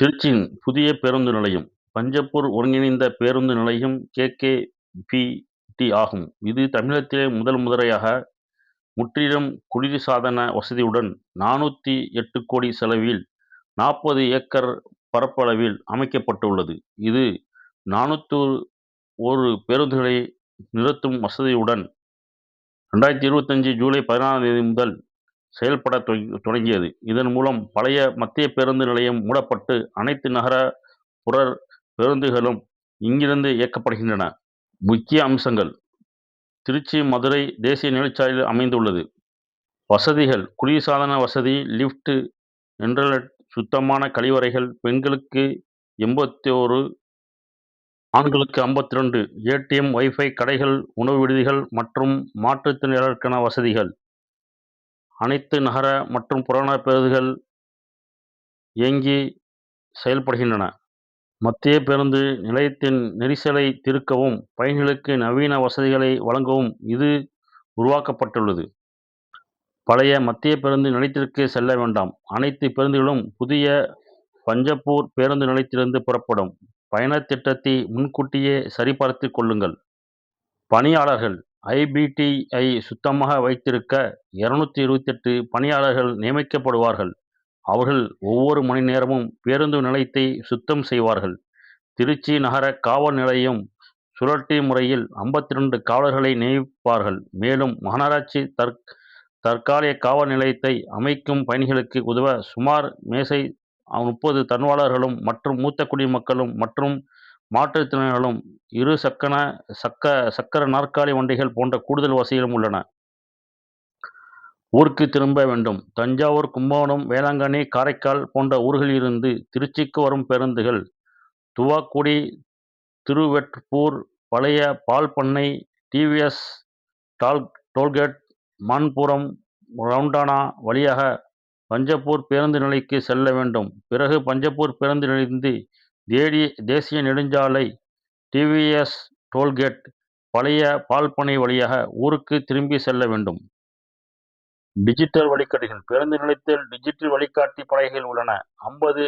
திருச்சியின் புதிய பேருந்து நிலையம் பஞ்சப்பூர் ஒருங்கிணைந்த பேருந்து நிலையம் கே கே பி டி ஆகும். இது தமிழகத்திலே முதல் முறையாக முற்றிலும் குளிர்சாதன வசதியுடன் நானூற்றி எட்டு கோடி செலவில் நாற்பது ஏக்கர் பரப்பளவில் அமைக்கப்பட்டுள்ளது. இது நானூற்று ஒரு பேருந்துகளை நிறுத்தும் வசதியுடன் ரெண்டாயிரத்தி இருபத்தஞ்சு ஜூலை பதினாறாம் தேதி முதல் செயல்பட தொடங்கியது. இதன் மூலம் பழைய மத்திய பேருந்து நிலையம் மூடப்பட்டு அனைத்து நகர புற பேருந்துகளும் இங்கிருந்து இயக்கப்படுகின்றன. முக்கிய அம்சங்கள். திருச்சி மதுரை தேசிய நெடுஞ்சாலையில் அமைந்துள்ளது. வசதிகள். குளிர்சாதன வசதி லிஃப்ட் இன்டர்நெட் சுத்தமான கழிவறைகள் பெண்களுக்கு எண்பத்தி ஓரு ஆண்களுக்கு ஐம்பத்தி ரெண்டு ஏடிஎம் வைஃபை கடைகள் உணவு விடுதிகள் மற்றும் மாற்றுத்திறனாளருக்கான வசதிகள். அனைத்து நகர மற்றும் புறநகர பேருந்துகள் இயங்கி செயல்படுகின்றன. மத்திய பேருந்து நிலையத்தின் நெரிசலை தீர்க்கவும் பயணிகளுக்கு நவீன வசதிகளை வழங்கவும் இது உருவாக்கப்பட்டுள்ளது. பழைய மத்திய பேருந்து நிலையத்திற்கு செல்ல வேண்டாம். அனைத்து பேருந்துகளும் புதிய பஞ்சப்பூர் பேருந்து நிலையத்திலிருந்து புறப்படும். பயணத் திட்டத்தை முன்கூட்டியே சரிபார்த்து கொள்ளுங்கள். பணியாளர்கள் ஐபிடிஐ சுத்தமாக வைத்திருக்க இருநூத்தி இருபத்தெட்டு பணியாளர்கள் நியமிக்கப்படுவார்கள். அவர்கள் ஒவ்வொரு மணி நேரமும் பேருந்து நிலையத்தை சுத்தம் செய்வார்கள். திருச்சி நகர காவல் நிலையம் சுழற்சி முறையில் ஐம்பத்தி ரெண்டு காவலர்களை நியமிப்பார்கள். மேலும் மாநகராட்சி தற் தற்காலிக காவல் நிலையத்தை அமைக்கும் பயணிகளுக்கு உதவ சுமார் மேசை முப்பது தன்வாளர்களும் மற்றும் மூத்த குடிமக்களும் மற்றும் மாற்றுத்திறனாளிகளும் இரு சக்கர சக்க சக்கர நாற்காலி வண்டிகள் போன்ற கூடுதல் வசதிகளும் உள்ளன. ஊருக்கு திரும்ப வேண்டும். தஞ்சாவூர் கும்பகோணம் வேளாங்கண்ணி காரைக்கால் போன்ற ஊர்களில் இருந்து திருச்சிக்கு வரும் பேருந்துகள் துவாக்குடி திருவெட்பூர் பழைய பால் பண்ணை டிவிஎஸ் டால் டோல்கேட் மண்புரம் ரவுண்டானா வழியாக பஞ்சப்பூர் பேருந்து நிலைக்கு செல்ல வேண்டும். பிறகு பஞ்சப்பூர் பேருந்து நிலையிலிருந்து தேடி தேசிய நெடுஞ்சாலை டிவிஎஸ் டோல்கேட் பழைய பால்பனை வழியாக ஊருக்கு திரும்பி செல்ல வேண்டும். டிஜிட்டல் வழிகாட்டிகள் பேருந்து நிலையத்தில் டிஜிட்டல் வழிகாட்டி பலகைகள் உள்ளன. ஐம்பது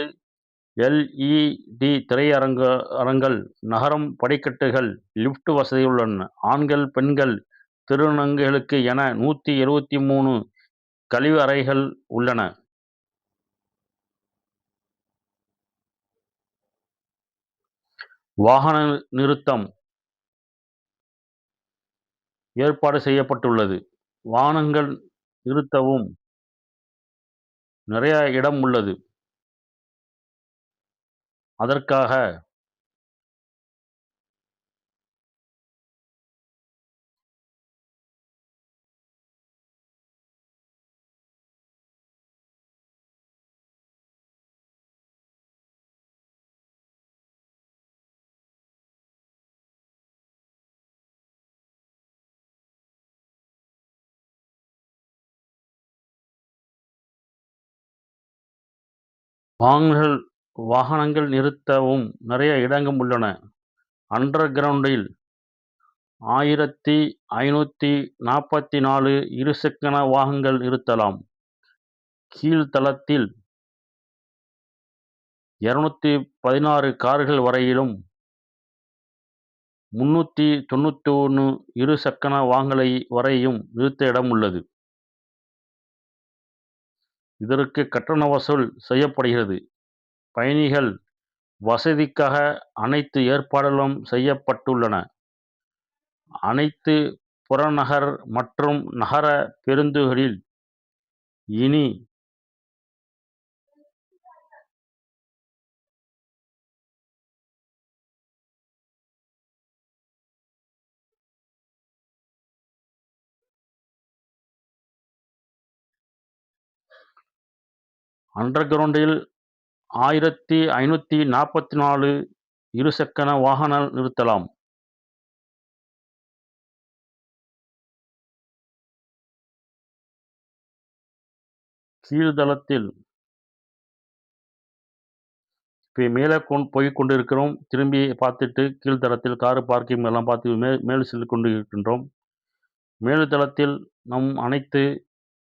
எல்இடி திரையரங்க அரங்கள் நகரம் படிக்கட்டுகள் லிஃப்ட் வசதி உள்ளன. ஆண்கள் பெண்கள் திருநங்கைகளுக்கு என நூற்றி இருபத்தி மூணு கழிவு அறைகள் உள்ளன. வாகன நிறுத்தம் ஏற்பாடு செய்யப்பட்டுள்ளது. வாகனங்கள் நிறுத்தவும் நிறைய இடம் உள்ளது. அதற்காக வாகனங்கள் வாகனங்கள் நிறுத்தவும் நிறைய இடங்கள் உள்ளன. அண்டர் கிரவுண்டில் ஆயிரத்தி ஐநூற்றி நாற்பத்தி நாலு இருசக்கர வாகனங்கள் நிறுத்தலாம். கீழ்த்தளத்தில் இரநூத்தி பதினாறு கார்கள் வரையிலும் முன்னூற்றி தொண்ணூற்றி ஒன்று இரு வாகனங்களை வரையும் நிறுத்த இடம் உள்ளது. இதற்கு கட்டண வசூல் செய்யப்படுகிறது. பயணிகள் வசதிக்காக அனைத்து ஏற்பாடுகளும் செய்யப்பட்டுள்ளன. அனைத்து புறநகர் மற்றும் நகர பேருந்துகளில் இனி அண்டர் கிரவுண்டில் ஆயிரத்தி ஐநூற்றி நாற்பத்தி நாலு இருசக்கர வாகன நிறுத்தலாம். கீழ்தளத்தில் இப்போ மேலே கொண்டு போய் கொண்டு இருக்கிறோம் திரும்பி பார்த்துட்டு கீழ்தளத்தில் காரு பார்க்கிங் எல்லாம் பார்த்து மே மேல் செல்லு கொண்டு இருக்கின்றோம் மேல் தளத்தில் நம் அனைத்து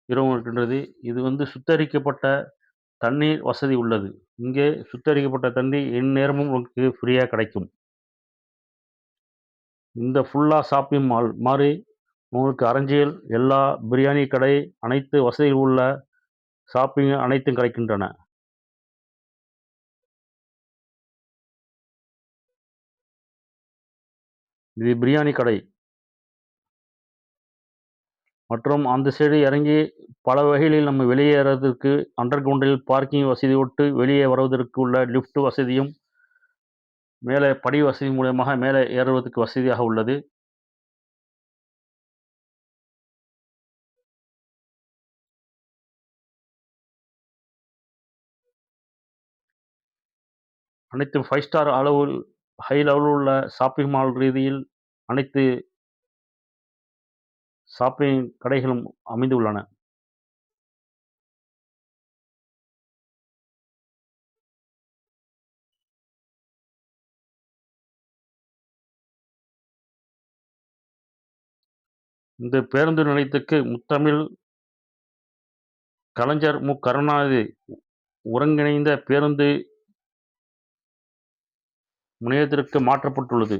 இரவும் இருக்கின்றது. இது வந்து சுத்தரிக்கப்பட்ட தண்ணீர் வசதி உள்ளது. இங்கே சுத்திகரிக்கப்பட்ட தண்ணீர் எந்நேரமும் உங்களுக்கு ஃப்ரீயாக கிடைக்கும். இந்த ஃபுல்லாக ஷாப்பிங் மால் மாதிரி உங்களுக்கு அரஞ்சியல் எல்லா பிரியாணி கடை அனைத்து வசதிகள் உள்ள ஷாப்பிங் அனைத்தும் கிடைக்கின்றன. இது பிரியாணி கடை. மற்றும் அந்த சைடு இறங்கி பல வகைகளில் நம்ம வெளியேறதுக்கு அண்டர் கிரவுண்டில் பார்க்கிங் வசதி விட்டு வெளியே வருவதற்கு உள்ள லிஃப்ட் வசதியும் மேலே படி வசதி மூலயமாக மேலே ஏறுவதற்கு வசதியாக உள்ளது. அனைத்தும் ஃபைவ் ஸ்டார் அளவில் ஹை லெவலில் உள்ள ஷாப்பிங் மால் ரீதியில் அனைத்து ஷாப்பிங் கடைகளும் அமைந்துள்ளன. இந்த பேருந்து நிலையத்துக்கு முத்தமிழ் கலைஞர் மு. கருணாநிதி ஒருங்கிணைந்த பேருந்து முனையத்திற்கு மாற்றப்பட்டுள்ளது.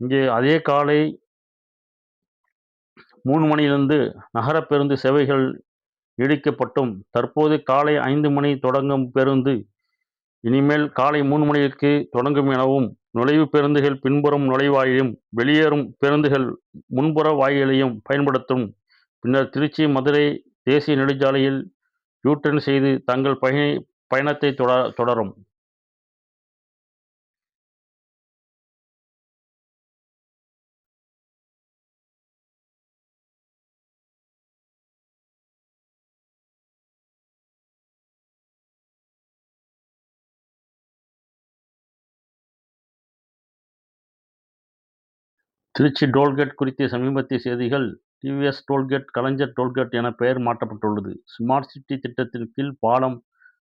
இங்கே அதே காலை மூணு மணியிலிருந்து நகர பேருந்து சேவைகள் நீடிக்கப்பட்டும் தற்போது காலை ஐந்து மணி தொடங்கும் பேருந்து இனிமேல் காலை மூணு மணிக்கு தொடங்கும் எனவும் நுழைவு பேருந்துகள் பின்புறம் நுழைவாயிலையும் வெளியேறும் பேருந்துகள் முன்புற வாயிலையும் பயன்படுத்தும். பின்னர் திருச்சி மதுரை தேசிய நெடுஞ்சாலையில் யூ டர்ன் செய்து தங்கள் பயணி பயணத்தை தொட தொடரும். திருச்சி டோல்கேட் குறித்த சமீபத்திய செய்திகள் டிவிஎஸ் டோல்கேட் கலைஞர் டோல்கேட் என பெயர் மாற்றப்பட்டுள்ளது. ஸ்மார்ட் சிட்டி திட்டத்தின் கீழ் பாலம்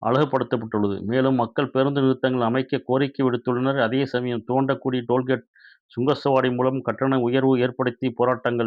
அழகுபடுத்தப்பட்டுள்ளது. மேலும் மக்கள் பேருந்து நிறுத்தங்கள் அமைக்க கோரிக்கை விடுத்துள்ளனர். அதே சமயம் தோண்டக்கூடிய டோல்கேட் சுங்கச்சாவடி மூலம் கட்டண உயர்வு ஏற்படுத்தி போராட்டங்கள்